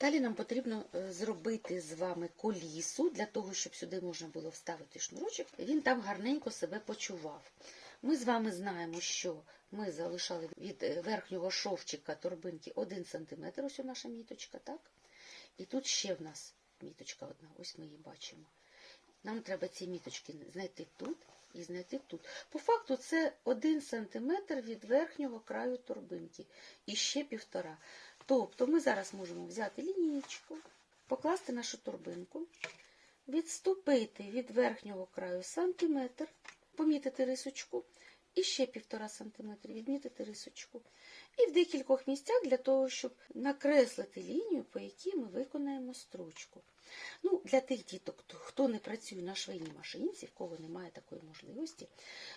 Далі нам потрібно е, зробити з вами колісу для того, щоб сюди можна було вставити шнурочок. Він там гарненько себе почував. Ми з вами знаємо, що ми залишали від е, верхнього шовчика торбинки 1 см, ось у наша міточка, так? І тут ще в нас міточка одна, ось ми її бачимо. Нам треба ці міточки знайти тут і знайти тут. По факту це 1 см від верхнього краю торбинки і ще півтора. Тобто ми зараз можемо взяти лінієчку, покласти нашу торбинку, відступити від верхнього краю сантиметр, помітити рисочку, і ще півтора сантиметра відмітити рисочку. І в декількох місцях для того, щоб накреслити лінію, по якій ми виконаємо строчку. Ну, Для тих діток, хто- не працює на швейній машинці, в кого немає такої можливості,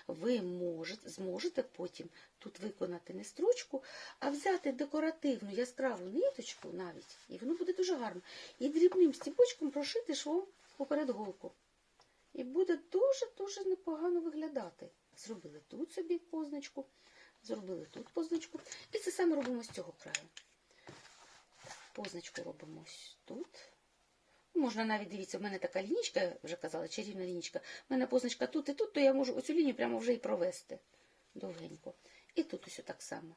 ви можете, зможете потім тут виконати не строчку, а взяти декоративну яскраву ниточку навіть, і воно буде дуже гарно. І дрібним стібочком прошити швом поперед голку. І буде дуже-дуже непогано виглядати. Зробили тут собі позначку, зробили тут позначку. І це саме робимо з цього краю. Позначку робимо ось тут. Можна навіть дивіться, в мене така лінічка, вже казала, чарівна лінічка. У мене позначка тут і тут, то я можу оцю лінію прямо вже і провести довгенько. І тут ось так само.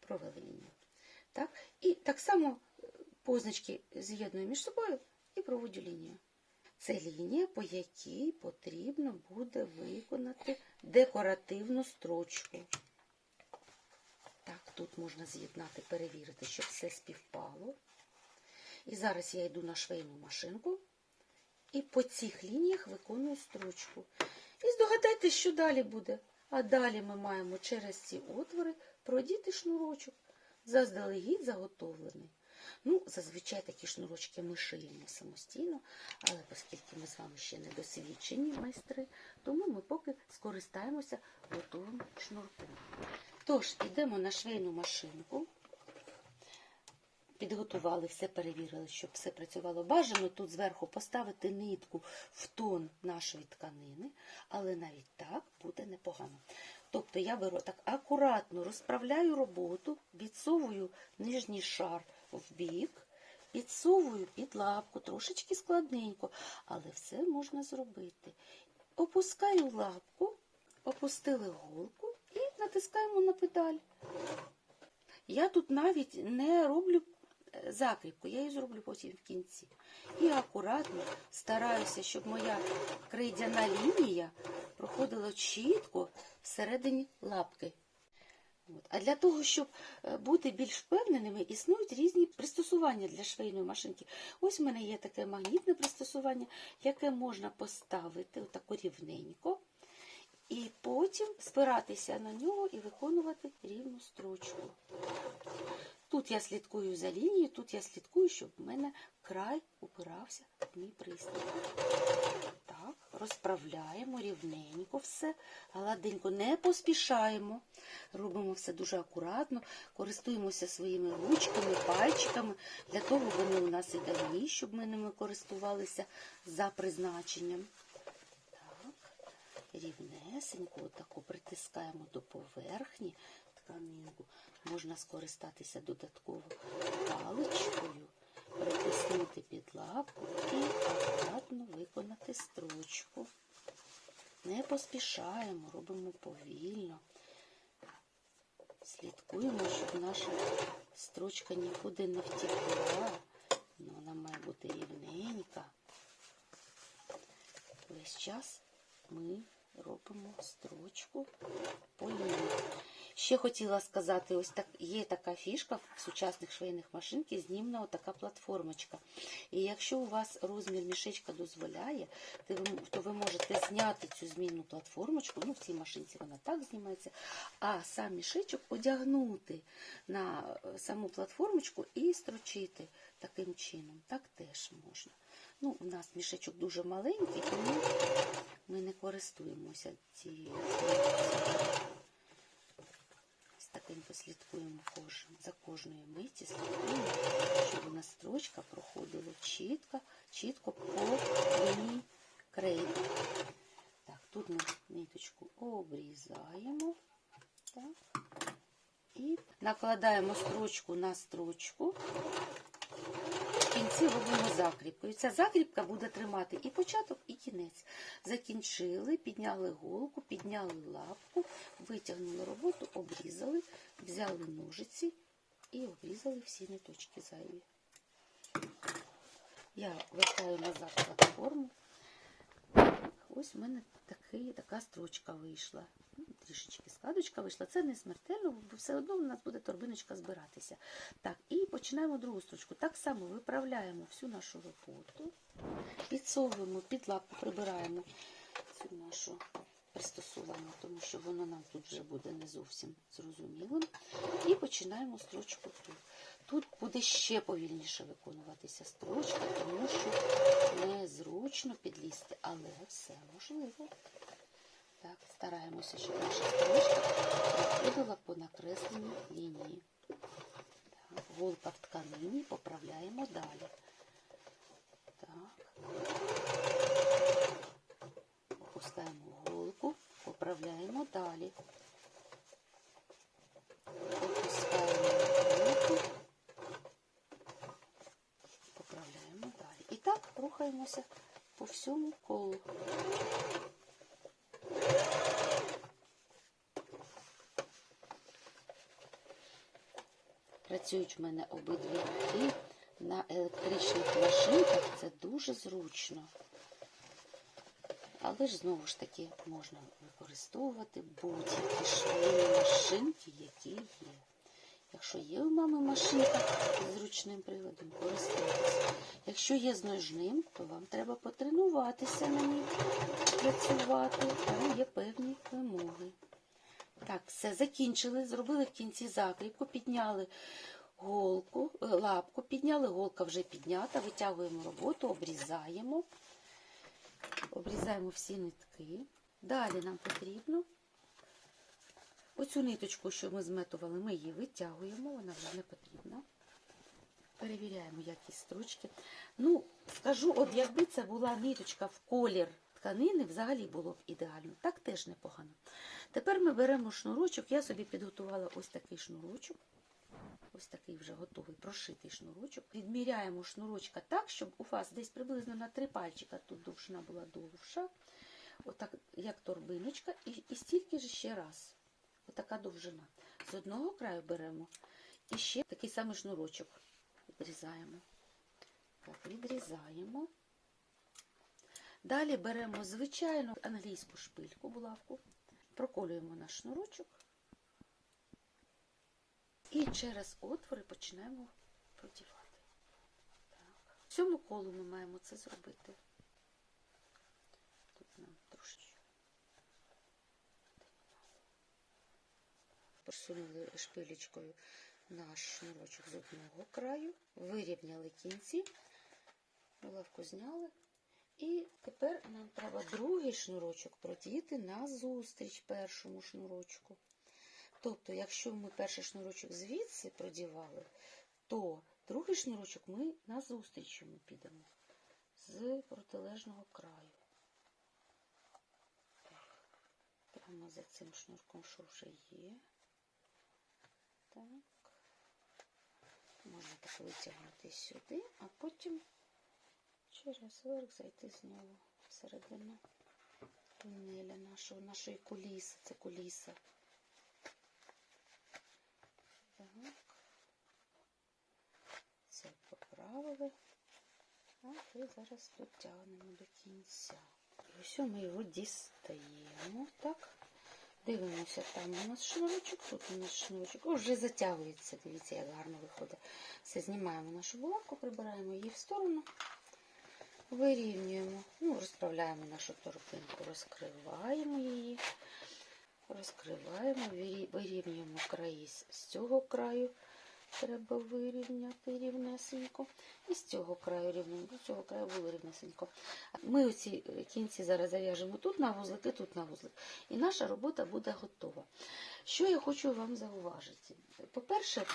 Провели лінію. Так? І так само е, позначки з'єдную між собою і проводжу лінію. Це лінія, по якій потрібно буде виконати декоративну строчку. Так, тут можна з'єднати, перевірити, щоб все співпало. І зараз я йду на швейну машинку і по цих лініях виконую строчку. І здогадайтесь, що далі буде. А далі ми маємо через ці отвори продіти шнурочок, заздалегідь заготовлений. Ну, зазвичай такі шнурочки ми шиємо самостійно, але оскільки ми з вами ще не досвідчені майстри, тому ми поки скористаємося готовим шнурком. Тож, йдемо на швейну машинку. Підготували все, перевірили, щоб все працювало. Бажано тут зверху поставити нитку в тон нашої тканини, але навіть так буде непогано. Тобто я беру так акуратно розправляю роботу, відсовую нижній шар в бік, підсовую під лапку, трошечки складненько, але все можна зробити. Опускаю лапку, опустили голку і натискаємо на педаль. Я тут навіть не роблю закріпку, я її зроблю потім в кінці. І акуратно стараюся, щоб моя крейдяна лінія проходила чітко всередині лапки. От. А для того, щоб е, бути більш впевненими, існують різні пристосування для швейної машинки. Ось в мене є таке магнітне пристосування, яке можна поставити отако рівненько, і потім спиратися на нього і виконувати рівну строчку. Тут я слідкую за лінією, тут я слідкую, щоб в мене край упирався в мій пристрій. Так, розправляємо рівненько все, гладенько, не поспішаємо. Робимо все дуже акуратно, користуємося своїми ручками, пальчиками. Для того вони у нас і давні, щоб ми ними користувалися за призначенням. Рівнесенько, отако притискаємо до поверхні тканинку. Можна скористатися додатково паличкою, притиснути під лапку і акуратно виконати строчку. Не поспішаємо, робимо повільно. Слідкуємо, щоб наша строчка нікуди не втікла. Ну, Вона має бути рівненька. Весь час ми робимо строчку по лінії. Ще хотіла сказати, ось так є така фішка в сучасних швейних машинки, знімна така платформочка. І якщо у вас розмір мішечка дозволяє, то ви, можете зняти цю змінну платформочку. Ну, в цій машинці вона так знімається, а сам мішечок одягнути на е, саму платформочку і строчити таким чином. Так теж можна. Ну, у нас мішечок дуже маленький, тому ми не користуємося цією Ось слідкуємо за кожною миті, слідкуємо, щоб у нас строчка проходила чітко, чітко по лінії крейди. Так, тут ми ниточку обрізаємо. Так. І накладаємо строчку на строчку. Кінці робимо закріпку. Ця закріпка буде тримати і початок, і кінець. Закінчили, підняли голку, підняли лапку, витягнули роботу, обрізали, взяли ножиці і обрізали всі ниточки зайві. Я вертаю назад платформу. Ось в мене такий, така строчка вийшла. Трішечки складочка вийшла. Це не смертельно, бо все одно у нас буде торбиночка збиратися. Так, і починаємо другу строчку. Так само виправляємо всю нашу роботу, підсовуємо під лапку, прибираємо цю нашу пристосування, тому що воно нам тут вже буде не зовсім зрозумілим. І починаємо строчку тут. Тут буде ще повільніше виконуватися строчка, тому що незручно підлізти, але все можливо. Так, стараємося, щоб наша строчка проходила по накресленій лінії. Так, голка в тканині поправляємо далі. Так. Опускаємо голку, поправляємо далі. Опускаємо голку, поправляємо далі. І так рухаємося по всьому колу. Працюють в мене обидві руки на електричних машинках. Це дуже зручно. Але ж знову ж таки можна використовувати будь-які швейні машинки, які є. Якщо є у мами машинка з зручним приладом, користуйтесь. Якщо є з ножним, то вам треба потренуватися на ній працювати. Там є певні вимоги. Так, все, закінчили, зробили в кінці закріпку, підняли голку, е, лапку, підняли, голка вже піднята, витягуємо роботу, обрізаємо. Обрізаємо всі нитки. Далі нам потрібно оцю ниточку, що ми зметували, ми її витягуємо, вона вже не потрібна. Перевіряємо якість строчки. Ну, скажу, от якби це була ниточка в колір тканини, взагалі було б ідеально. Так теж непогано. Тепер ми беремо шнурочок. Я собі підготувала ось такий шнурочок. Ось такий вже готовий прошитий шнурочок. Відміряємо шнурочка так, щоб у вас десь приблизно на три пальчика тут довжина була довша. Отак, як торбиночка, і, і стільки ж ще раз. Отака довжина. З одного краю беремо і ще такий самий шнурочок відрізаємо. Так, відрізаємо. Далі беремо звичайну англійську шпильку, булавку, проколюємо наш шнурочок. І через отвори починаємо продівати. Так. В цьому колу ми маємо це зробити. Тут нам трошечки. Посунули шпилечкою наш шнурочок з одного краю, вирівняли кінці, булавку зняли. І тепер нам треба другий шнурочок продіти назустріч першому шнурочку. Тобто, якщо ми перший шнурочок звідси продівали, то другий шнурочок ми назустріч йому підемо з протилежного краю. Прямо за цим шнурком, що вже є. Так. Можна так витягнути сюди, а потім через верх зайти знову всередину тунеля нашого, нашої куліси. Це куліса. Так. Це поправили. Так, і зараз дотягнемо до кінця. І ось ми його дістаємо. Так. Дивимося, там у нас шнурочок, тут у нас шнурочок. О, вже затягується. Дивіться, як гарно виходить. Все, знімаємо нашу булавку, прибираємо її в сторону. Вирівнюємо, ну, розправляємо нашу торбинку, розкриваємо її, розкриваємо, вирівнюємо краї з цього краю. Треба вирівняти рівнесенько. І з цього краю рівненько, з цього краю було рівнесенько. Ми оці кінці зараз зав'яжемо тут на вузлик і тут на вузлик. І наша робота буде готова. Що я хочу вам зауважити? По-перше,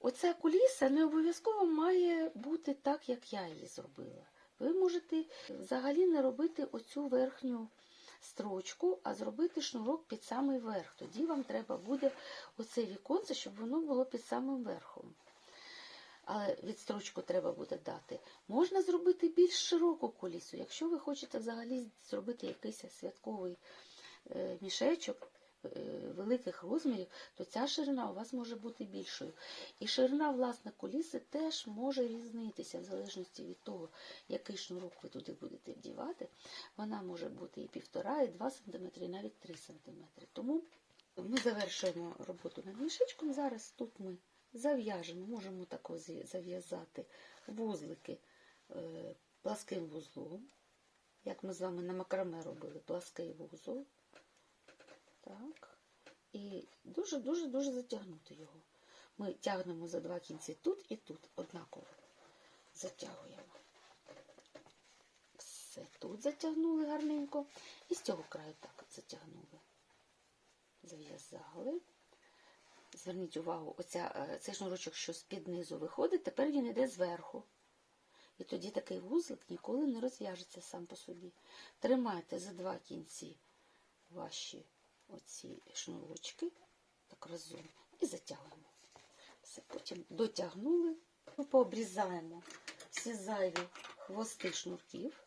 оця куліса не обов'язково має бути так, як я її зробила. Ви можете взагалі не робити оцю верхню строчку, а зробити шнурок під самий верх. Тоді вам треба буде оце віконце, щоб воно було під самим верхом. але відстрочку треба буде дати. Можна зробити більш широку кулісу. Якщо ви хочете взагалі зробити якийсь святковий е, мішечок великих розмірів, то ця ширина у вас може бути більшою. І ширина, власне, куліси теж може різнитися в залежності від того, який шнурок ви туди будете вдівати. Вона може бути і півтора, і два сантиметри, і навіть три сантиметри. Тому ми завершуємо роботу над мішечком. Зараз тут ми зав'яжемо, можемо також зав'язати вузлики е, пласким вузлом, як ми з вами на макраме робили плаский вузол. Так. І дуже-дуже-дуже затягнути його. Ми тягнемо за два кінці тут і тут однаково затягуємо. Все тут затягнули гарненько. І з цього краю так затягнули. Зав'язали. Зверніть увагу, оця, е, цей шнурочок, що з-під низу виходить, тепер він йде зверху. І тоді такий вузлик ніколи не розв'яжеться сам по собі. Тримайте за два кінці ваші оці шнурочки, так разом, і затягуємо. Все, потім дотягнули, ми пообрізаємо всі зайві хвости шнурків.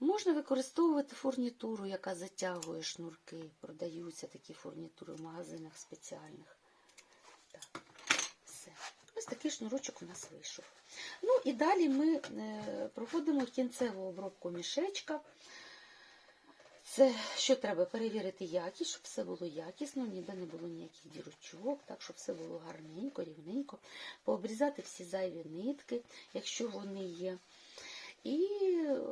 Можна використовувати фурнітуру, яка затягує шнурки. Продаються такі фурнітури в магазинах спеціальних. Так, все. Ось такий шнурочок у нас вийшов. Ну і далі ми е, проходимо кінцеву обробку мішечка. Це що треба перевірити якість, щоб все було якісно, ніде не було ніяких дірочок, так, щоб все було гарненько, рівненько, пообрізати всі зайві нитки, якщо вони є. І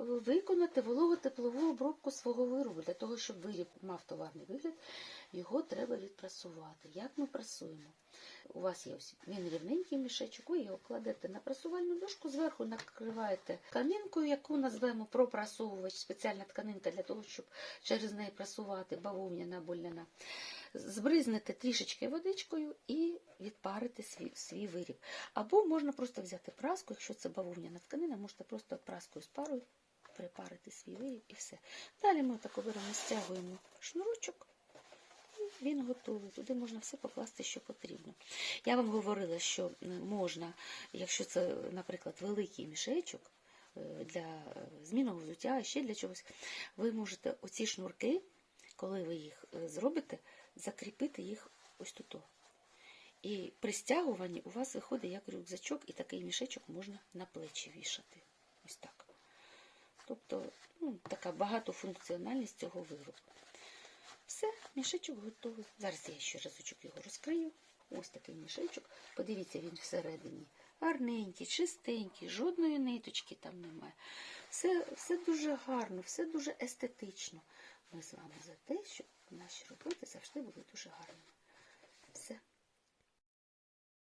виконати вологотеплову обробку свого виробу. Для того, щоб виріб мав товарний вигляд, його треба відпрасувати. Як ми прасуємо? У вас є ось він рівненький мішечок, ви його кладете на прасувальну дошку, зверху накриваєте тканинкою, яку назвемо пропрасовувач, спеціальна тканинка для того, щоб через неї прасувати бавовняна або ляна. Збризнете трішечки водичкою і відпарити свій, свій виріб. Або можна просто взяти праску, якщо це бавовняна тканина, можете просто праскою з парою припарити свій виріб і все. Далі ми так оберемо, стягуємо шнурочок. Він готовий. Туди можна все покласти, що потрібно. Я вам говорила, що можна, якщо це, наприклад, великий мішечок е, для е, змінного взуття, ще для чогось, ви можете оці шнурки, коли ви їх е, зробите, закріпити їх ось тут. І при стягуванні у вас виходить як рюкзачок, і такий мішечок можна на плечі вішати. Ось так. Тобто, ну, така багатофункціональність цього виробу. Все, мішечок готовий. Зараз я ще разочок його розкрию. Ось такий мішечок. Подивіться, він всередині. Гарненький, чистенький, жодної ниточки там немає. Все, все дуже гарно, все дуже естетично. Ми з вами за те, щоб наші роботи завжди були дуже гарні.